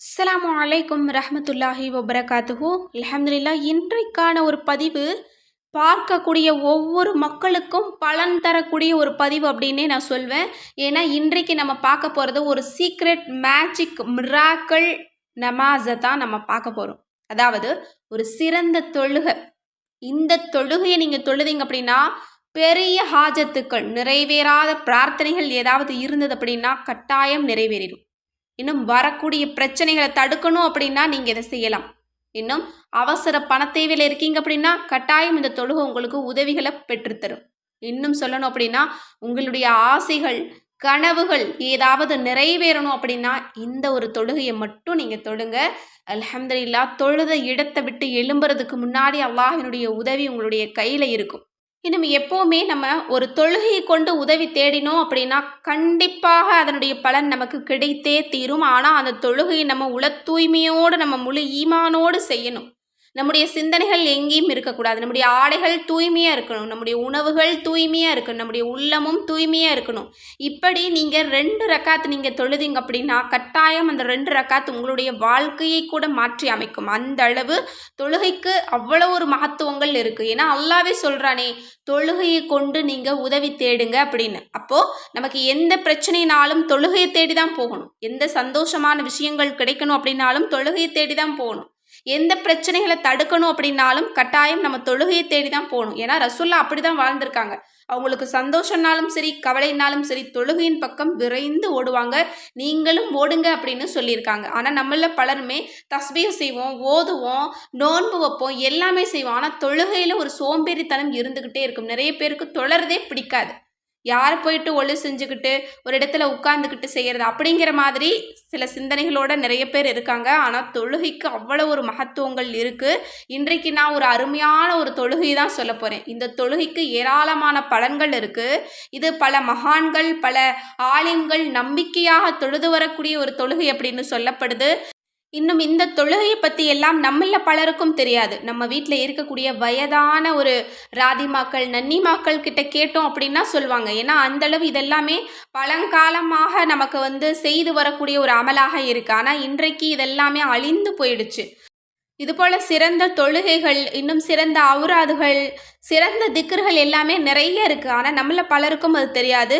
அஸ்ஸலாமு அலைக்கும் ரஹமத்துல்லாஹி வபரகாத்துஹு. அலமதுல்லா இன்றைக்கான ஒரு பதிவு பார்க்கக்கூடிய ஒவ்வொரு மக்களுக்கும் பலன் தரக்கூடிய ஒரு பதிவு அப்படின்னே நான் சொல்வேன். ஏன்னா இன்றைக்கு நம்ம பார்க்க போகிறது ஒரு சீக்ரெட் மேஜிக் மிராக்கள் நமாஸை தான் நம்ம பார்க்க போகிறோம் அதாவது ஒரு சிறந்த தொழுகை. இந்த தொழுகையை நீங்கள் தொழுதிங்க அப்படின்னா பெரிய ஹாஜத்துக்கள் நிறைவேறாத பிரார்த்தனைகள் ஏதாவது இருந்தது அப்படின்னா கட்டாயம் நிறைவேறிடும். இன்னும் வரக்கூடிய பிரச்சனைகளை தடுக்கணும் அப்படின்னா நீங்கள் இதை செய்யலாம். இன்னும் அவசர பண தேவையில் இருக்கீங்க அப்படின்னா கட்டாயம் இந்த தொழுகை உங்களுக்கு உதவிகளை பெற்றுத்தரும். இன்னும் சொல்லணும் அப்படின்னா உங்களுடைய ஆசைகள் கனவுகள் ஏதாவது நிறைவேறணும் அப்படின்னா இந்த ஒரு தொழுகையை மட்டும் நீங்கள் தொழுங்க அலமதுல்லா தொழுத இடத்தை விட்டு எழும்புறதுக்கு முன்னாடி அல்லாஹினுடைய உதவி உங்களுடைய கையில் இருக்கும். இனிமே எப்போவுமே நம்ம ஒரு தொழுகையை கொண்டு உதவி தேடினோம் அப்படின்னா கண்டிப்பாக அதனுடைய பலன் நமக்கு கிடைத்தே தீரும். ஆனால் அந்த தொழுகையை நம்ம உள தூய்மையோடு நம்ம முழு ஈமானோடு செய்யணும். நம்முடைய சிந்தனைகள் எங்கேயும் இருக்கக்கூடாது. நம்முடைய ஆடைகள் தூய்மையாக இருக்கணும். நம்முடைய உணவுகள் தூய்மையாக இருக்கணும். நம்முடைய உள்ளமும் தூய்மையாக இருக்கணும். இப்படி நீங்கள் ரெண்டு ரக்காத்து நீங்கள் தொழுதிங்க அப்படின்னா கட்டாயம் அந்த ரெண்டு ரக்காத்து உங்களுடைய வாழ்க்கையை கூட மாற்றி அமைக்கும். அந்த அளவு தொழுகைக்கு அவ்வளோ ஒரு மகத்துவங்கள் இருக்குது ஏன்னா அல்லாவே சொல்கிறானே தொழுகையை கொண்டு நீங்கள் உதவி தேடுங்க அப்படின்னு. அப்போது நமக்கு எந்த பிரச்சனைனாலும் தொழுகையை தேடி தான் போகணும். எந்த சந்தோஷமான விஷயங்கள் கிடைக்கணும் அப்படின்னாலும் தொழுகையை தேடி தான் போகணும். எந்த பிரச்சனைகளை தடுக்கணும் அப்படின்னாலும் கட்டாயம் நம்ம தொழுகையை தேடி தான் போகணும். ஏன்னா ரசுல்லா அப்படி தான் வாழ்ந்திருக்காங்க. அவங்களுக்கு சந்தோஷம்னாலும் சரி கவலைனாலும் சரி தொழுகையின் பக்கம் விரைந்து ஓடுவாங்க. நீங்களும் ஓடுங்க அப்படின்னு சொல்லியிருக்காங்க. ஆனால் நம்மள பலருமே தஸ்பீர் செய்வோம் ஓதுவோம் நோன்பு வைப்போம் எல்லாமே செய்வோம். ஆனால் தொழுகையில் ஒரு சோம்பேறித்தனம் இருந்துக்கிட்டே இருக்கும். நிறைய பேருக்கு தொழறதே பிடிக்காது. யார் போயிட்டு ஒழு செஞ்சுக்கிட்டு ஒரு இடத்துல உட்காந்துக்கிட்டு செய்கிறது அப்படிங்கிற மாதிரி சில சிந்தனைகளோட நிறைய பேர் இருக்காங்க. ஆனால் தொழுகைக்கு அவ்வளோ ஒரு மகத்துவங்கள் இருக்குது இன்றைக்கு நான் ஒரு அருமையான ஒரு தொழுகை தான் சொல்ல போகிறேன் இந்த தொழுகைக்கு ஏராளமான பலன்கள் இருக்குது இது பல மகான்கள் பல ஆலிம்கள் நம்பிக்கையாக தொழுது வரக்கூடிய ஒரு தொழுகை அப்படின்னு சொல்லப்படுது. இன்னும் இந்த தொழுகையை பற்றி எல்லாம் நம்மள பலருக்கும் தெரியாது. நம்ம வீட்டில் இருக்கக்கூடிய வயதான ஒரு ராதிமாக்கள் நன்னிமாக்கள் கிட்ட கேட்டோம் அப்படின்னா சொல்லுவாங்க. ஏன்னா அந்தளவு இதெல்லாமே பழங்காலமாக நமக்கு வந்து செய்து வரக்கூடிய ஒரு அமலாக இருக்குது ஆனால் இன்றைக்கு இதெல்லாமே அழிந்து போயிடுச்சு. இதுபோல் சிறந்த தொழுகைகள் இன்னும் சிறந்த அவுராதுகள் சிறந்த திக்கர்கள் எல்லாமே நிறைய இருக்குது ஆனால் நம்மள பலருக்கும் அது தெரியாது.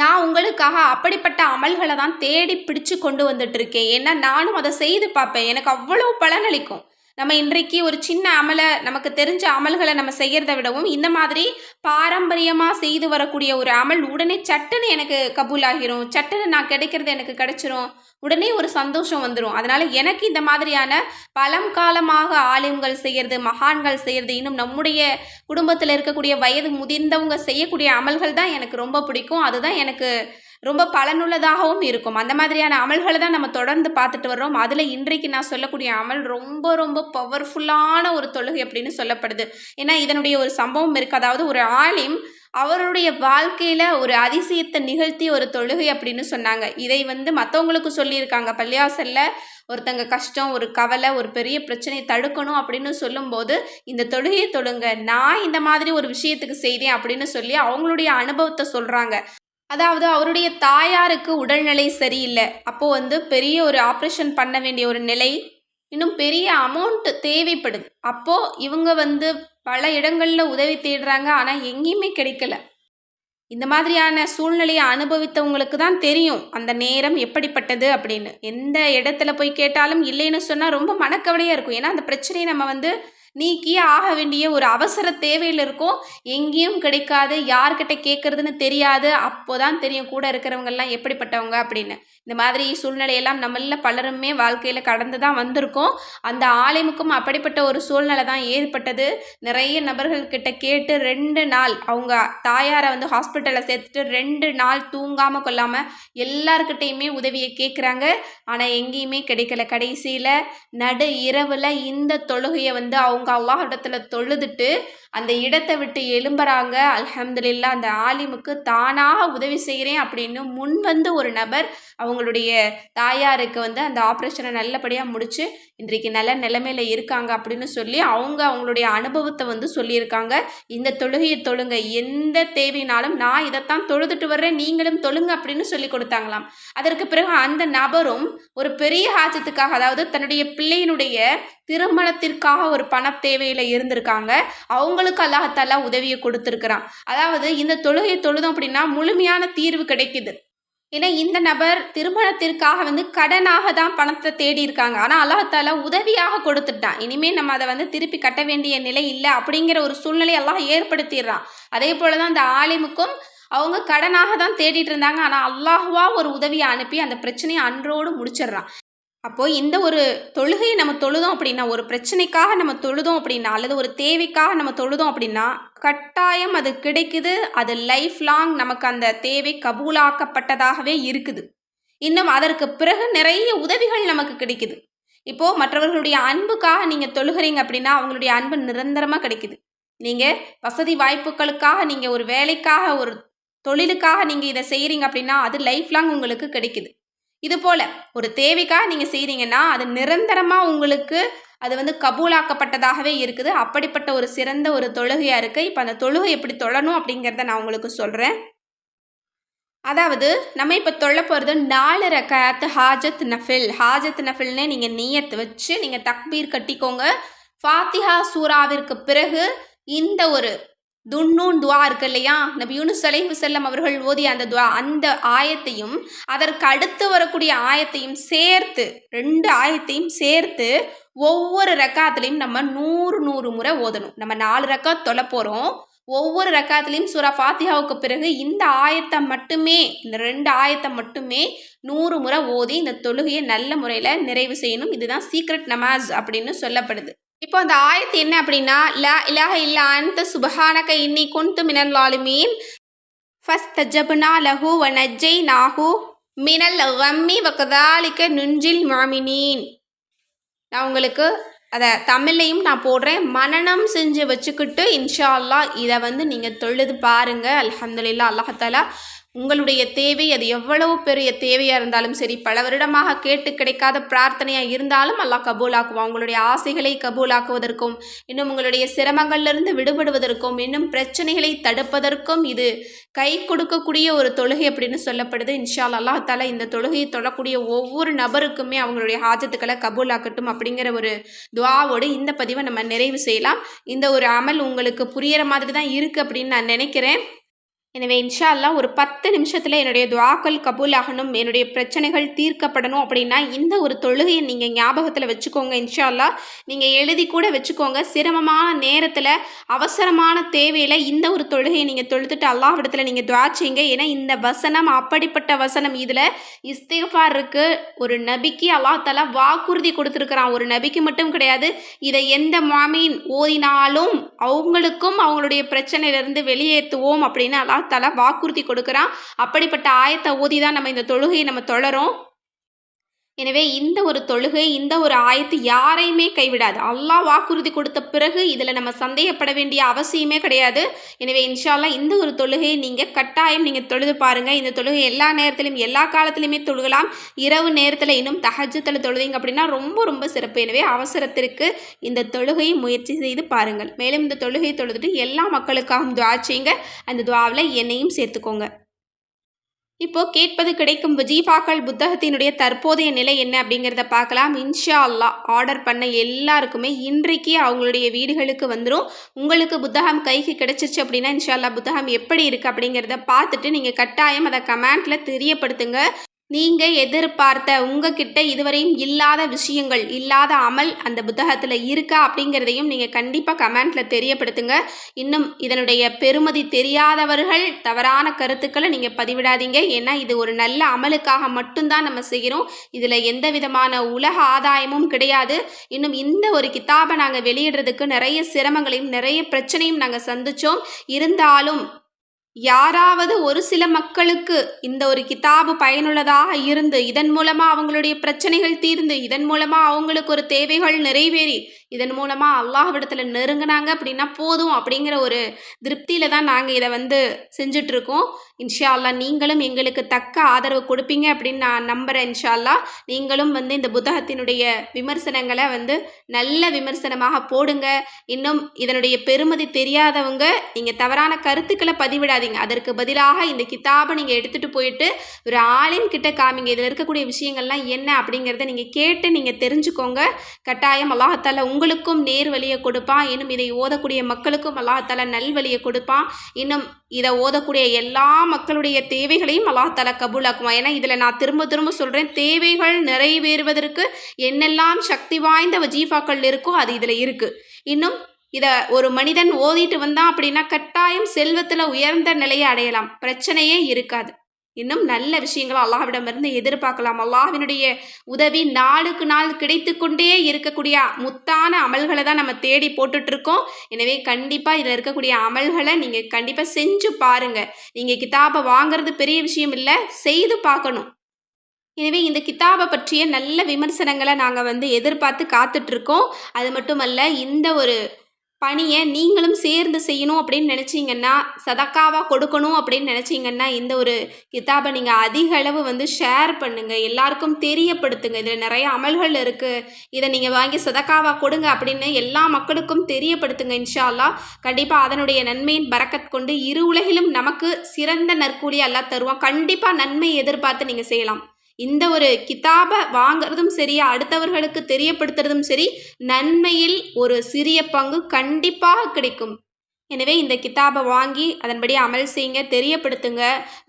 நான் உங்களுக்காக அப்படிப்பட்ட அமல்களை தான் தேடி பிடிச்சு கொண்டு வந்துட்டுருக்கேன் ஏன்னா நானும் அதை செய்து பார்ப்பேன். எனக்கு அவ்வளோ பலனளிக்கும். நம்ம இன்றைக்கு ஒரு சின்ன அமலை நமக்கு தெரிஞ்ச அமல்களை நம்ம செய்கிறத விடவும் இந்த மாதிரி பாரம்பரியமாக செய்து வரக்கூடிய ஒரு அமல் உடனே சட்டுன்னு எனக்கு கபூல் ஆகிரும் சட்டுன்னு நான் கிடைக்கிறது எனக்கு கிடைச்சிரும். உடனே ஒரு சந்தோஷம் வந்துடும் அதனால் எனக்கு இந்த மாதிரியான பழங்காலமாக ஆலயங்கள் செய்கிறது மகான்கள் செய்கிறது இன்னும் நம்முடைய குடும்பத்தில் இருக்கக்கூடிய வயது முதிர்ந்தவங்க செய்யக்கூடிய அமல்கள் தான் எனக்கு ரொம்ப பிடிக்கும். அதுதான் எனக்கு ரொம்ப பலனுள்ளதாகவும் இருக்கும். அந்த மாதிரியான அமல்களை தான் நம்ம தொடர்ந்து பார்த்துட்டு வர்றோம். அதில் இன்றைக்கு நான் சொல்லக்கூடிய அமல் ரொம்ப ரொம்ப பவர்ஃபுல்லான ஒரு தொழுகை அப்படின்னு சொல்லப்படுது. ஏன்னா இதனுடைய ஒரு சம்பவம் இருக்குது அதாவது ஒரு ஆலிம் அவருடைய வாழ்க்கையில் ஒரு அதிசயத்தை நிகழ்த்தி ஒரு தொழுகை அப்படின்னு சொன்னாங்க. இதை வந்து மற்றவங்களுக்கு சொல்லியிருக்காங்க. பள்ளியாசலில் ஒருத்தங்க கஷ்டம் ஒரு கவலை ஒரு பெரிய பிரச்சனையை தடுக்கணும் அப்படின்னு சொல்லும்போது இந்த தொழுகையை தொழுங்க. நான் இந்த மாதிரி ஒரு விஷயத்துக்கு செய்தேன் அப்படின்னு சொல்லி அவங்களுடைய அனுபவத்தை சொல்கிறாங்க அதாவது அவருடைய தாயாருக்கு உடல்நிலை சரியில்லை. அப்போது வந்து பெரிய ஒரு ஆப்ரேஷன் பண்ண வேண்டிய ஒரு நிலை இன்னும் பெரிய அமௌண்ட் தேவைப்படுது. அப்போது இவங்க வந்து பல இடங்களில் உதவி தேடுறாங்க ஆனால் எங்கேயுமே கிடைக்கல. இந்த மாதிரியான சூழ்நிலையை அனுபவித்தவங்களுக்கு தான் தெரியும் அந்த நேரம் எப்படிப்பட்டது அப்படின்னு. எந்த இடத்துல போய் கேட்டாலும் இல்லைன்னு சொன்னால் ரொம்ப மனக்கவலையாக இருக்கும். ஏன்னா அந்த பிரச்சனையை நம்ம வந்து நீக்கியே ஆக வேண்டிய ஒரு அவசர தேவையில் இருக்கும். எங்கேயும் கிடைக்காது. யார்கிட்ட கேட்குறதுன்னு தெரியாது. அப்போ தான் தெரியும். கூட இருக்கிறவங்கெல்லாம் எப்படிப்பட்டவங்க அப்படின்னு. இந்த மாதிரி சூழ்நிலையெல்லாம் நம்மள பலருமே வாழ்க்கையில் கடந்து தான் வந்திருக்கோம். அந்த ஆலயமுக்கும் அப்படிப்பட்ட ஒரு சூழ்நிலை தான் ஏற்பட்டது. நிறைய நபர்கள்கிட்ட கேட்டு ரெண்டு நாள் அவங்க தாயாரை வந்து ஹாஸ்பிட்டலில் சேர்த்துட்டு ரெண்டு நாள் தூங்காமல் கொள்ளாமல் எல்லாருக்கிட்டேயுமே உதவியை கேட்குறாங்க ஆனால் எங்கேயுமே கிடைக்கல. கடைசியில் நடு இரவில் இந்த தொழுகையை வந்து அவங்க அல்லாஹிடத்துல தொழுதுட்டு அந்த இடத்தை விட்டு எழும்புறாங்க. அல்ஹம்துலில்லா அந்த ஆலிமுக்கு தானாக உதவி செய்கிறேன் அப்படின்னு முன் வந்து ஒரு நபர் அவங்களுடைய தாயாருக்கு வந்து அந்த ஆப்ரேஷனை நல்லபடியாக முடித்து இன்றைக்கு நல்ல நிலைமையில் இருக்காங்க அப்படின்னு சொல்லி அவங்க அவங்களுடைய அனுபவத்தை வந்து சொல்லியிருக்காங்க. இந்த தொழுகையை தொழுங்க. எந்த தேவையினாலும் நான் இதைத்தான் தொழுதுட்டு வர்றேன். நீங்களும் தொழுங்க அப்படின்னு சொல்லி கொடுத்தாங்களாம். அதற்கு பிறகு அந்த நபரும் ஒரு பெரிய ஹாஜத்துக்காக அதாவது தன்னுடைய பிள்ளையினுடைய திருமணத்திற்காக ஒரு பண தேவையில் இருந்திருக்காங்க. அவங்க அவங்களுக்கு அல்லாஹத்தாலா உதவியை கொடுத்துருக்குறான். அதாவது இந்த தொழுகை தொழுதோம் அப்படின்னா முழுமையான தீர்வு கிடைக்குது. ஏன்னா இந்த நபர் திருமணத்திற்காக வந்து கடனாக தான் பணத்தை தேடி இருக்காங்க. ஆனால் அல்லாஹால உதவியாக கொடுத்துட்டான். இனிமேல் நம்ம அதை வந்து திருப்பி கட்ட வேண்டிய நிலை இல்லை அப்படிங்கிற ஒரு சூழ்நிலை எல்லாம் ஏற்படுத்திடுறான். அதே போல தான் அந்த ஆலிமுக்கும் அவங்க கடனாக தான் தேடிட்டு இருந்தாங்க. ஆனால் அல்லாஹுவா ஒரு உதவியை அனுப்பி அந்த பிரச்சனையை அன்றோடு முடிச்சிடுறான். அப்போது இந்த ஒரு தொழுகையை நம்ம தொழுதோம் அப்படின்னா ஒரு பிரச்சனைக்காக நம்ம தொழுதோம் அப்படின்னா அல்லது ஒரு தேவைக்காக நம்ம தொழுதோம் அப்படின்னா கட்டாயம் அது கிடைக்குது அது லைஃப் லாங் நமக்கு அந்த தேவை கபூலாக்கப்பட்டதாகவே இருக்குது. இன்னும் அதற்கு பிறகு நிறைய உதவிகள் நமக்கு கிடைக்குது. இப்போது மற்றவர்களுடைய அன்புக்காக நீங்கள் தொழுகிறீங்க அப்படின்னா அவங்களுடைய அன்பு நிரந்தரமாக கிடைக்குது. நீங்கள் வசதி வாய்ப்புகளுக்காக நீங்கள் ஒரு வேலைக்காக ஒரு தொழிலுக்காக நீங்கள் இதை செய்கிறீங்க அப்படின்னா அது லைஃப் லாங் உங்களுக்கு கிடைக்குது. இது போல் ஒரு தேவைக்காக நீங்கள் செய்கிறீங்கன்னா அது நிரந்தரமாக உங்களுக்கு அது வந்து கபூலாக்கப்பட்டதாகவே இருக்குது. அப்படிப்பட்ட ஒரு சிறந்த ஒரு தொழுகையாக இருக்குது இப்போ அந்த தொழுகை எப்படி தொழணும் அப்படிங்கிறத நான் உங்களுக்கு சொல்கிறேன் அதாவது நம்ம இப்போ தொல்ல போகிறது நாலு ரக்காத்து ஹாஜத் நஃபில். ஹாஜத் நஃபில்னே நீங்கள் நீயத்து வச்சு நீங்கள் தக்பீர் கட்டிக்கோங்க. ஃபாத்திஹா சூராவிற்கு பிறகு இந்த ஒரு துன்னூன் துவா இருக்கு இல்லையா? நபி யூனுஸ் செல்லம் அவர்கள் ஓதிய அந்த துவா அந்த ஆயத்தையும் அதற்கு அடுத்து வரக்கூடிய ஆயத்தையும் சேர்த்து ரெண்டு ஆயத்தையும் சேர்த்து ஒவ்வொரு ரக்காத்துலேயும் நம்ம நூறு நூறு முறை ஓதணும். நம்ம நாலு ரக்கா தொலை போகிறோம் ஒவ்வொரு ரக்காத்துலேயும் சூரா ஃபாத்தியாவுக்கு பிறகு இந்த ஆயத்தை மட்டுமே இந்த ரெண்டு ஆயத்தை மட்டுமே நூறு முறை ஓதி இந்த தொழுகையை நல்ல முறையில் நிறைவு செய்யணும். இதுதான் சீக்ரெட் நமாஸ் அப்படின்னு சொல்லப்படுது. இப்போ அந்த ஆயத்து என்ன அப்படின்னா லா இலாஹ இல்லா அந்த சுபஹானக இன்னி குந்து மினல் லாலுமீன். ஃபஸ்ட் தஜபுனா லஹு வ நஜ்ஜை நாஹு மினல் ரம்மி வக்கதாலிக்க நுஞ்சில் மாமினீன். நான் உங்களுக்கு அதை தமிழ்லையும் நான் போடுறேன். மனநம் செஞ்சு வச்சுக்கிட்டு இன்ஷா அல்லா இதை வந்து நீங்கள் தொழுது பாருங்கள் அலமதுல்லா அல்லாஹாலா உங்களுடைய தேவை அது எவ்வளவு பெரிய தேவையாக இருந்தாலும் சரி பல வருடமாக கேட்டு கிடைக்காத பிரார்த்தனையாக இருந்தாலும் அல்லாஹ் கபூலாக்குவான். உங்களுடைய ஆசைகளை கபூலாக்குவதற்கும் இன்னும் உங்களுடைய சிரமங்கள்லேருந்து விடுபடுவதற்கும் இன்னும் பிரச்சனைகளை தடுப்பதற்கும் இது கை கொடுக்கக்கூடிய ஒரு தொழுகை அப்படின்னு சொல்லப்படுது. இன்ஷால் அல்லாஹ் தாலா இந்த தொழுகையை தொழக்கூடிய ஒவ்வொரு நபருக்குமே அவங்களுடைய ஹாஜத்துக்களை கபூலாக்கட்டும் அப்படிங்கிற ஒரு துவாவோடு இந்த பதிவை நம்ம நிறைவு செய்யலாம். இந்த ஒரு அமல் உங்களுக்கு புரியிற மாதிரி தான் இருக்குது அப்படின்னு நான் நினைக்கிறேன். எனவே இன்ஷா அல்லா ஒரு பத்து நிமிஷத்தில் என்னுடைய துவாக்கள் கபூல் ஆகணும் என்னுடைய பிரச்சனைகள் தீர்க்கப்படணும் அப்படின்னா இந்த ஒரு தொழுகையை நீங்கள் ஞாபகத்தில் வச்சுக்கோங்க இன்ஷா அல்லா நீங்கள் எழுதி கூட வச்சுக்கோங்க. சிரமமான நேரத்தில் அவசரமான தேவையில் இந்த ஒரு தொழுகையை நீங்கள் தொழுதுட்டு அல்லாஹிடத்தில் நீங்கள் துவா செய்யுங்க. ஏன்னா இந்த வசனம் அப்படிப்பட்ட வசனம் இதில் இஸ்திஃபார் இருக்குது ஒரு நபிக்கு அல்லாஹ் தலா வாக்குறுதி கொடுத்துருக்குறான். ஒரு நபிக்கு மட்டும் கிடையாது. இதை எந்த மாமின் ஓதினாலும் அவங்களுக்கும் அவங்களுடைய பிரச்சனையிலேருந்து வெளியேற்றுவோம் அப்படின்னு அல்லா தலா வாக்குறுதி கொடுக்குறான். அப்படிப்பட்ட ஆயத்தை ஓதி தான் நம்ம இந்த தொழுகையை நம்ம தொழறோம் எனவே இந்த ஒரு தொழுகை இந்த ஒரு ஆயத்து யாரையுமே கைவிடாது. அல்லாஹ் வாக்குறுதி கொடுத்த பிறகு இதில் நம்ம சந்தேகப்பட வேண்டிய அவசியமே கிடையாது. எனவே இன்ஷால்லா இந்த ஒரு தொழுகையை நீங்கள் கட்டாயம் நீங்கள் தொழுது பாருங்கள் இந்த தொழுகை எல்லா நேரத்திலும் எல்லா காலத்திலையுமே தொழுகலாம். இரவு நேரத்தில் இன்னும் தகஜத்தில் தொழுதிங்க அப்படின்னா ரொம்ப ரொம்ப சிறப்பு. எனவே அவசரத்திற்கு இந்த தொழுகையை முயற்சி செய்து பாருங்கள். மேலும் இந்த தொழுகையை தொழுதுட்டு எல்லா மக்களுக்காகவும் துவா செய்யுங்க. அந்த துவாவில் என்னையும் சேர்த்துக்கோங்க. இப்போ கேட்பது கிடைக்கும் வஜீஃபாக்கள் புத்தகத்தினுடைய தற்போதைய நிலை என்ன அப்படிங்கிறத பார்க்கலாம். இன்ஷா அல்லா ஆர்டர் பண்ண எல்லாருக்குமே இன்றைக்கு அவங்களுடைய வீடுகளுக்கு வந்துடும் உங்களுக்கு புத்தகம் கைக்கு கிடைச்சிச்சு அப்படின்னா இன்ஷா அல்லா புத்தகம் எப்படி இருக்குது அப்படிங்கிறத பார்த்துட்டு நீங்கள் கட்டாயம் அதை கமெண்ட்டில் தெரியப்படுத்துங்க. நீங்கள் எதிர்பார்த்த உங்ககிட்ட இதுவரையும் இல்லாத விஷயங்கள் இல்லாத அமல் அந்த புத்தகத்தில் இருக்கா அப்படிங்கிறதையும் நீங்கள் கண்டிப்பாக கமெண்ட்டில் தெரியப்படுத்துங்க. இன்னும் இதனுடைய பெருமதி தெரியாதவர்கள் தவறான கருத்துக்களை நீங்கள் பதிவிடாதீங்க. ஏன்னா இது ஒரு நல்ல அமலுக்காக மட்டும்தான் நம்ம செய்கிறோம். இதில் எந்த விதமான உலக ஆதாயமும் கிடையாது. இன்னும் இந்த ஒரு கித்தாபை நாங்கள் வெளியிடுறதுக்கு நிறைய சிரமங்களையும் நிறைய பிரச்சனையும் நாங்கள் சந்தித்தோம் இருந்தாலும் யாராவது ஒரு சில மக்களுக்கு இந்த ஒரு கிதாபு பயனுள்ளதாக இருந்து இதன் மூலமாக அவங்களுடைய பிரச்சனைகள் தீர்ந்து இதன் மூலமாக அவங்களுக்கு ஒரு தேவைகள் நிறைவேறி இதன் மூலமாக அல்லாஹ்விடத்தில் நெருங்கினாங்க அப்படின்னா போதும் அப்படிங்கிற ஒரு திருப்தியில் தான் நாங்கள் இதை வந்து செஞ்சிட்ருக்கோம். இன்ஷா அல்லாஹ் நீங்களும் எங்களுக்கு தக்க ஆதரவு கொடுப்பீங்க அப்படின்னு நான் நம்புகிறேன் இன்ஷா அல்லாஹ் நீங்களும் வந்து இந்த புத்தகத்தினுடைய விமர்சனங்களை வந்து நல்ல விமர்சனமாக போடுங்க. இன்னும் இதனுடைய பெருமதி தெரியாதவங்க நீங்கள் தவறான கருத்துக்களை பதிவிடாதீங்க. அதற்கு பதிலாக இந்த கிதாபை நீங்கள் எடுத்துகிட்டு போயிட்டு ஒரு ஆளின் கிட்ட காமிங்க. இதில் இருக்கக்கூடிய விஷயங்கள்லாம் என்ன அப்படிங்கிறத நீங்கள் கேட்டு நீங்கள் தெரிஞ்சுக்கோங்க. கட்டாயம் அல்லாஹால உங்களுக்கும் நேர் வழியை கொடுப்பான். இன்னும் இதை ஓதக்கூடிய மக்களுக்கும் அல்லாஹால நல்வழியை கொடுப்பான். இன்னும் இதை ஓதக்கூடிய எல்லா மக்களுடைய தேவைகளையும் அல்லாஹால கபூலாக்குவான். ஏன்னா இதில் நான் திரும்ப திரும்ப சொல்கிறேன் தேவைகள் நிறைவேறுவதற்கு என்னெல்லாம் சக்தி வாய்ந்த வஜீஃபாக்கள் இருக்கோ அது இதில் இருக்குது இன்னும் இதை ஒரு மனிதன் ஓதிட்டு வந்தான் அப்படின்னா கட்டாயம் செல்வத்தில் உயர்ந்த நிலையை அடையலாம். பிரச்சனையே இருக்காது. இன்னும் நல்ல விஷயங்களை அல்லாஹ்விடமிருந்து எதிர்பார்க்கலாம். அல்லாஹ்வினுடைய உதவி நாளுக்கு நாள் கிடைத்து கொண்டே இருக்கக்கூடிய முத்தான அமல்களை தான் நம்ம தேடி போட்டுட்ருக்கோம். எனவே கண்டிப்பாக இதில் இருக்கக்கூடிய அமல்களை நீங்கள் கண்டிப்பாக செஞ்சு பாருங்கள் நீங்கள் கிதாபை வாங்குறது பெரிய விஷயம் இல்லை செய்து பார்க்கணும். எனவே இந்த கிதாபை பற்றிய நல்ல விமர்சனங்களை நாங்கள் வந்து எதிர்பார்த்து காத்துட்ருக்கோம். அது மட்டுமல்ல இந்த ஒரு பணியை நீங்களும் சேர்ந்து செய்யணும் அப்படின்னு நினச்சிங்கன்னா சதக்காவாக கொடுக்கணும் அப்படின்னு நினச்சிங்கன்னா இந்த ஒரு கித்தாபை நீங்கள் அதிக அளவு வந்து ஷேர் பண்ணுங்கள் எல்லாருக்கும் தெரியப்படுத்துங்க. இதில் நிறைய அமல்கள் இருக்குது இதை நீங்கள் வாங்கி சதக்காவாக கொடுங்க அப்படின்னு எல்லா மக்களுக்கும் தெரியப்படுத்துங்க இன்ஷா அல்லாஹ் கண்டிப்பாக அதனுடைய நன்மையின் பறக்கத் கொண்டு இரு உலகிலும் நமக்கு சிறந்த நற்கூலி அல்லாஹ் தருவோம் கண்டிப்பாக நன்மை எதிர்பார்த்து நீங்கள் செய்யலாம். இந்த ஒரு கிதாபை வாங்குறதும் சரி அடுத்தவர்களுக்கு தெரியப்படுத்துறதும் சரி நன்மையில் ஒரு சிறிய பங்கு கண்டிப்பாக கிடைக்கும். எனவே இந்த கிதாபை வாங்கி அதன்படி அமல் செய்யுங்க தெரியப்படுத்துங்க.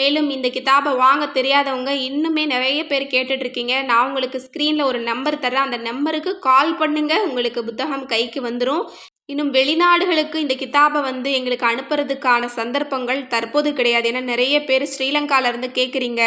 மேலும் இந்த கிதாபை வாங்க தெரியாதவங்க இன்னுமே நிறைய பேர் கேட்டுட்ருக்கீங்க. நான் உங்களுக்கு ஸ்க்ரீனில் ஒரு நம்பர் தரேன் அந்த நம்பருக்கு கால் பண்ணுங்கள் உங்களுக்கு புத்தகம் கைக்கு வந்துடும் இன்னும் வெளிநாடுகளுக்கு இந்த கிதாபை வந்து எங்களுக்கு அனுப்புறதுக்கான சந்தர்ப்பங்கள் தற்போது கிடையாது. ஏன்னா நிறைய பேர் ஸ்ரீலங்காவிலேருந்து கேட்குறீங்க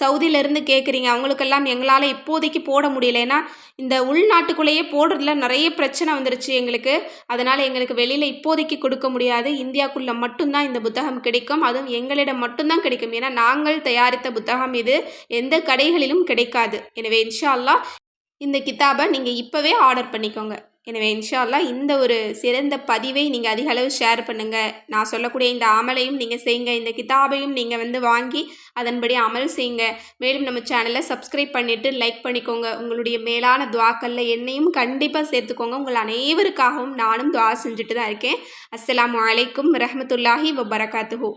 சவுதியிலேருந்து கேட்குறீங்க அவங்களுக்கெல்லாம் எங்களால் இப்போதைக்கு போட முடியல. ஏன்னா இந்த உள்நாட்டுக்குள்ளேயே போடுறதுல நிறைய பிரச்சனை வந்துருச்சு எங்களுக்கு. அதனால் எங்களுக்கு வெளியில் இப்போதைக்கு கொடுக்க முடியாது. இந்தியாவுக்குள்ளே மட்டும்தான் இந்த புத்தகம் கிடைக்கும். அதுவும் எங்களிடம் மட்டும்தான் கிடைக்கும். ஏன்னா நாங்கள் தயாரித்த புத்தகம் இது எந்த கடைகளிலும் கிடைக்காது. எனவே இன்ஷா அல்லா இந்த கிதாபை நீங்கள் இப்போவே ஆர்டர் பண்ணிக்கோங்க. எனவே இன்ஷா இந்த ஒரு சிறந்த பதிவை நீங்கள் அதிக அளவு ஷேர் பண்ணுங்கள் நான் சொல்லக்கூடிய இந்த அமலையும் நீங்கள் செய்யுங்க இந்த கிதாபையும் நீங்கள் வந்து வாங்கி அதன்படி அமல் செய்யுங்க மேலும் நம்ம சேனலை சப்ஸ்கிரைப் பண்ணிவிட்டு லைக் பண்ணிக்கோங்க. உங்களுடைய மேலான துவாக்களில் என்னையும் கண்டிப்பாக சேர்த்துக்கோங்க. உங்கள் அனைவருக்காகவும் நானும் துவா செஞ்சுட்டு தான் இருக்கேன். அஸ்லாம் அலைக்கும் ரஹமத்துல்லாஹி வபரகாத்துஹூ.